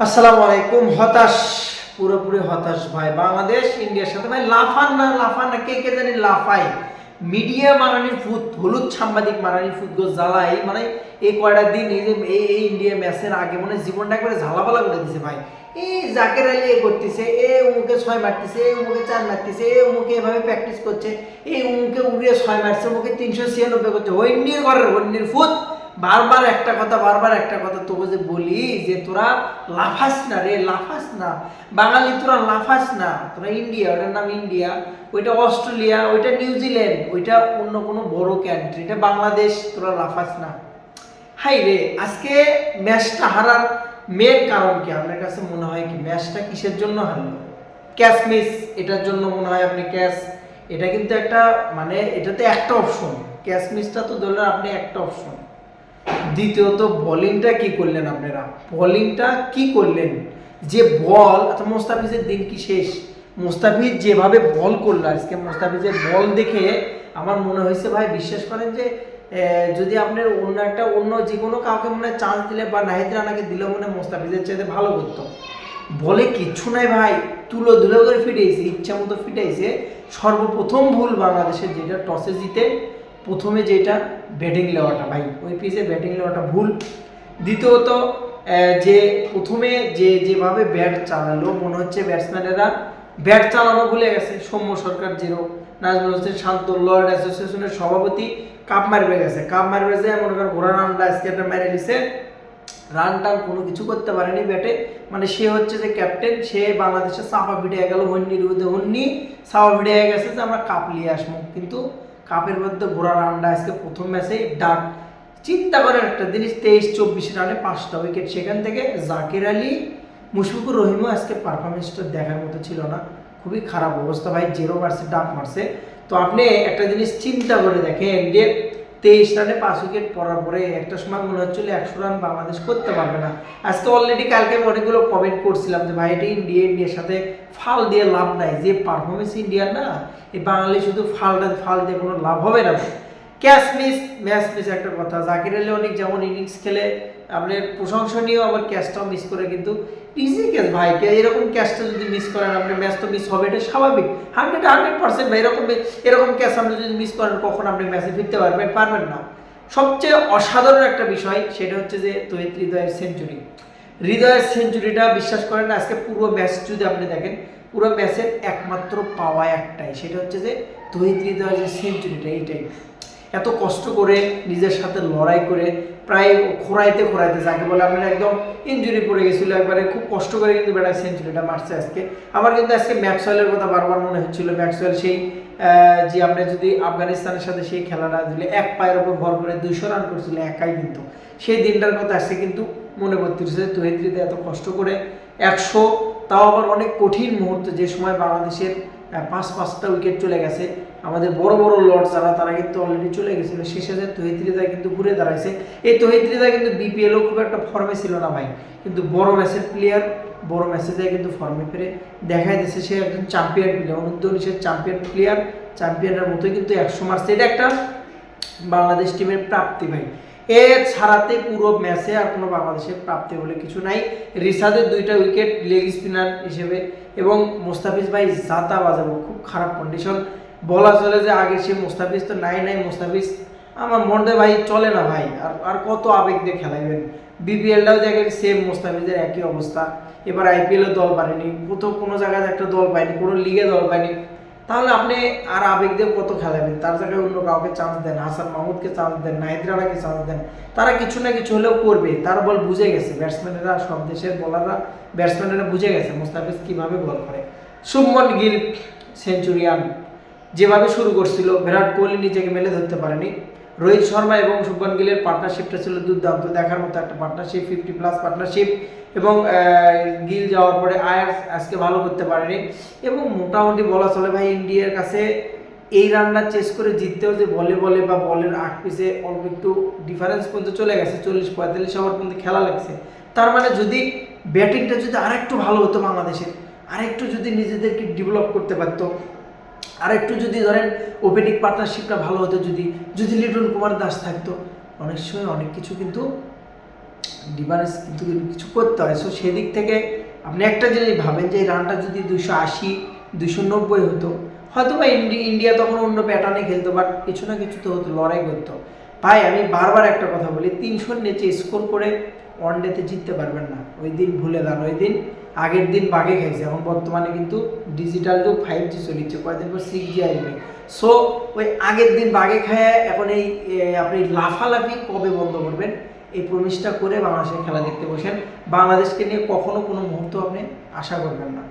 আসসালামু আলাইকুম। হতাশ, পুরোপুরি হতাশ ভাই। বাংলাদেশ, ইন্ডিয়ার সাথে ভাই লাফান না লাফান না। কে কে জানি লাফাই মিডিয়া মারানির ফুট হলুদ সাংবাদিক মারানির ফুট গো জ্বালাই। মানে এই কয়টা দিন এই যে এই এই ইন্ডিয়া ম্যাচের আগে মানে জীবনটা একবারে ঝালাপালা করে দিছে ভাই। এই জাকের আলী এ করতেছে, এ উমুকে ছয় মারতেছে, এ উমুকে চার মারতেছে, এ উমুকে এভাবে প্র্যাকটিস করছে এই উমুকে উড়িয়ে ছয় মারছে, উমুকে তিনশো ছিয়ানব্বই করছে। হন্যির ঘরের হন্যির ফুট বারবার একটা কথা, বারবার একটা কথা তোকে যে বলি যে তোরা লাফাস না রে, লাফাস না। বাঙালি তোরা লাফাস না। তোরা ইন্ডিয়া, ওটার নাম ইন্ডিয়া, ওইটা অস্ট্রেলিয়া, ওইটা নিউজিল্যান্ড ওইটা অন্য কোনো বড় কান্ট্রি এটা বাংলাদেশ, তোরা লাফাস না। হাই রে, আজকে ম্যাচটা হারার মেন কারণ কি? আপনার কাছে মনে হয় কি? ম্যাচটা কিসের জন্য হারলো? ক্যাশ মিস, এটার জন্য মনে হয় আপনি ক্যাশ এটা কিন্তু একটা মানে এটাতে একটা অপশন ক্যাশ মিসটা তো ধরলেন আপনি একটা অপশন দ্বিতীয়ত বলিংটা কি করলেন আপনারা? বলিংটা কি করলেন? যে বল আচ্ছা মোস্তাফিজের দিন কি শেষ? মোস্তাফিজ যেভাবে বল করল, আজকে মোস্তাফিজের বল দেখে আমার মনে হয়েছে ভাই, বিশ্বাস করেন যে যদি আপনার অন্য একটা, অন্য যে কোনো কাউকে মনে চান্স দিলে বা নাহিদ রানাকে দিলেও মনে মোস্তাফিজের চাইতে ভালো করতো। বলে কিচ্ছু নাই ভাই, তুলো ধুলো করে ফিটেছে ইচ্ছা মতো ফিটাইছে। সর্বপ্রথম ভুল বাংলাদেশের যেটা টসে জিতে প্রথমে যেটা ব্যাটিং নেওয়াটা, ভাই, ওই পিসে ব্যাটিং নেওয়াটা ভুল। দ্বিতীয়ত যে প্রথমে যে যেভাবে ব্যাট চালালো, মনে হচ্ছে ব্যাটসম্যানেরা ব্যাট চালানো ভুলে গেছে। সৌম্য সরকার জিরো, নাজমুল হোসেন শান্ত লর্ড অ্যাসোসিয়েশনের সভাপতি কাপ মারবে গেছে। কাপ মারবে গেছে মনে করেন ঘোড়া রানটা আজকে মেরে দিছে। রান টান কোনো কিছু করতে পারেনি ব্যাটে মানে সে হচ্ছে যে ক্যাপ্টেন সে বাংলাদেশের চাপা ভিড়ে গেল হন্নির বিরুদ্ধে হন্নি, চাপা ভিড়ে গেছে যে আমরা কাপ নিয়ে আসব। কিন্তু কাপের মধ্যে ঘোড়া রানটা আজকে প্রথম ম্যাচে ডাক। চিন্তা করার একটা জিনিস, তেইশ, চব্বিশ রানে পাঁচটা উইকেট সেখান থেকে জাকির আলী, মুশফিকুর রহিমও আজকে পারফরমেন্সটা দেখার মতো ছিল না। খুবই খারাপ অবস্থা ভাই জিরো মারছে ডাক মারছে। তো আপনি একটা জিনিস চিন্তা করে দেখেন যে তেইশ রানে পাঁচ উইকেট পড়ার পরে একটা সময় মনে হচ্ছিল একশো রান বাংলাদেশ করতে পারবে না। আজকে অলরেডি কালকে আমি অনেকগুলো কমেন্ট করছিলাম যে, ভাই, এটা ইন্ডিয়া, ইন্ডিয়ার সাথে ফাল দিয়ে লাভ নাই। যে পারফরমেন্স ইন্ডিয়ার না, এই বাঙালি শুধু ফালটা ফাল দিয়ে কোনো লাভ হবে না। ক্যাচ মিস ম্যাচ মিস একটা কথা। জাকির আলী অনেক যেমন ইনিংস খেলে, আপনার প্রশংসনীয়, আবার ক্যাচটাও মিস করে কিন্তু। ইজি ক্যাচ ভাই এরকম ক্যাচটা যদি মিস করেন আপনি ম্যাচ তো মিস হবে, এটা স্বাভাবিক। হান্ড্রেড হান্ড্রেড পার্সেন্ট ভাই, এরকম এরকম ক্যাচ আপনি যদি মিস করেন, কখন আপনি ম্যাচে ফিরতে পারবেন? পারবেন না। সবচেয়ে অসাধারণ একটা বিষয়, সেটা হচ্ছে যে তৈত হৃদয়ের সেঞ্চুরি হৃদয়ের সেঞ্চুরিটা বিশ্বাস করেন, আজকে পুরো ম্যাচ যদি আপনি দেখেন, পুরো ম্যাচের একমাত্র পাওয়া একটাই, সেটা হচ্ছে যে তহিদ হৃদয়ের যে সেঞ্চুরিটা এইটাই। এত কষ্ট করে নিজের সাথে লড়াই করে প্রায় খোরাইতে খোরাইতে যাকে বলে আপনার একদম ইঞ্জুরি পড়ে গেছিল একবারে, খুব কষ্ট করে কিন্তু বেড়ায় সেঞ্চুরিটা মারছে আজকে। আমার কিন্তু আজকে ম্যাক্সওয়েলের কথা বারবার মনে হচ্ছিল, ম্যাক্সওয়েল সেই যে আপনি যদি আফগানিস্তানের সাথে সেই খেলাটা দিলে এক পায়ের ওপর ভর করে দুইশো রান করছিল, একাই কিন্তু। সেই দিনটার কথা আজকে কিন্তু মনে করতেছে তহিদ্রিতে এত কষ্ট করে একশো, তাও আবার অনেক কঠিন মুহূর্ত যে সময় বাংলাদেশের পাঁচ পাঁচটা উইকেট চলে গেছে আমাদের বড় বড় লর্ড যারা, তারা কিন্তু অলরেডি চলে গেছিল। শেষে যে তহিদ্রিদা কিন্তু ঘুরে দাঁড়াইছে। এই তহিদ্রিদা কিন্তু বিপিএলও খুব একটা ফর্মে ছিল না ভাই। কিন্তু বড় ম্যাচের প্লেয়ার বড় ম্যাচে যায় কিন্তু ফর্মে ফিরে দেখাই দিচ্ছে সে একজন চ্যাম্পিয়ন প্লেয়ার অনূর্ধ্ব উনিশের চ্যাম্পিয়ন প্লেয়ার চ্যাম্পিয়নের মতোই কিন্তু একশো মার্চে এটা একটা বাংলাদেশ টিমের প্রাপ্তি ভাই। এ ছাড়াতে পুরো ম্যাচে আর কোনো বাংলাদেশের প্রাপ্তি বলে কিছু নাই। রিসাদের দুইটা উইকেট লেগ স্পিনার হিসেবে এবং মোস্তাফিজ ভাই জাতা বাজাবো খুব খারাপ কন্ডিশন বলা চলে যে আগে সে মোস্তাফিজ তো নাই নাই মোস্তাফিজ। আমার মনে ভাই চলে না ভাই। আর আর কত আবেগ দিয়ে খেলাইবেন। বিপিএলটাও দেখেন সেম মোস্তাফিজের একই অবস্থা। এবার আইপিএলও দল পারেনি। কোথাও কোনো জায়গায় একটা দল পায়নি, কোনো লিগে দল পায়নি। তাহলে আপনি আর আবেগ দিয়ে কত খেলাবেন? তার জায়গায় অন্য কাউকে চান্স দেন, হাসান মাহমুদকে চান্স দেন নাহিদ রানাকে চান্স দেন। তারা কিছু না কিছু হলেও করবে। তার বল বুঝে গেছে। ব্যাটসম্যানেরা সব দেশের বলাররা ব্যাটসম্যানেরা বুঝে গেছে মুস্তাফিজ কীভাবে বল করে। শুভমন গিল সেঞ্চুরিয়ান যেভাবে শুরু করছিল, বিরাট কোহলি নিজেকে মেলে ধরতে পারেনি। রোহিত শর্মা এবং শুভমান গিলের পার্টনারশিপটা ছিল দুর্দান্ত। দেখার মতো একটা পার্টনারশিপ ফিফটি প্লাস পার্টনারশিপ এবং গিল যাওয়ার পরে আয়ার আজকে ভালো করতে পারেনি। এবং মোটামুটি বলা চলে ভাই ইন্ডিয়ার কাছে এই রানটা চেস করে জিততেও যে বলে বলে বা বলের আট পিসে অল্প একটু ডিফারেন্স পর্যন্ত চলে গেছে, চল্লিশ পঁয়তাল্লিশ ওভার পর্যন্ত খেলা লাগছে। তার মানে যদি ব্যাটিংটা যদি আরেকটু ভালো হতো বাংলাদেশের, আরেকটু যদি নিজেদেরকে ডেভেলপ করতে পারতো আর একটু যদি ধরেন ওপেনিং পার্টনারশিপটা ভালো হতো, যদি যদি লিটন কুমার দাস থাকতো, অনেক সময় অনেক কিছু কিন্তু ডিফারেন্স কিন্তু কিছু করতে হয়। সো সেদিক থেকে আপনি একটা জিনিস ভাবেন যে রানটা যদি দুশো আশি দুশো নব্বই হতো হয়তো বা ইন্ডি- ইন্ডিয়া তখন অন্য প্যাটার্নে খেলতো বাট কিছু না কিছু তো হতো, লড়াই করতো। ভাই, আমি বারবার একটা কথা বলি, তিনশোর নিচে স্কোর করে ওয়ান ডেতে জিততে পারবেন না। ওই দিন ভুলে যান, ওই দিন আগের দিন বাগে খাইছে এখন বর্তমানে কিন্তু ডিজিটাল যুগ ফাইভ জি চলিচ্ছে, কয়েকদিন পর সিক্স জি আসবে। সো ওই আগের দিন বাগে খায় এখন এই আপনি লাফালাফি কবে বন্ধ করবেন? এই প্রমিসটা করে বাংলাদেশের খেলা দেখতে বসেন। বাংলাদেশকে নিয়ে কখনো কোনো মুহূর্ত আপনি আশা করবেন না।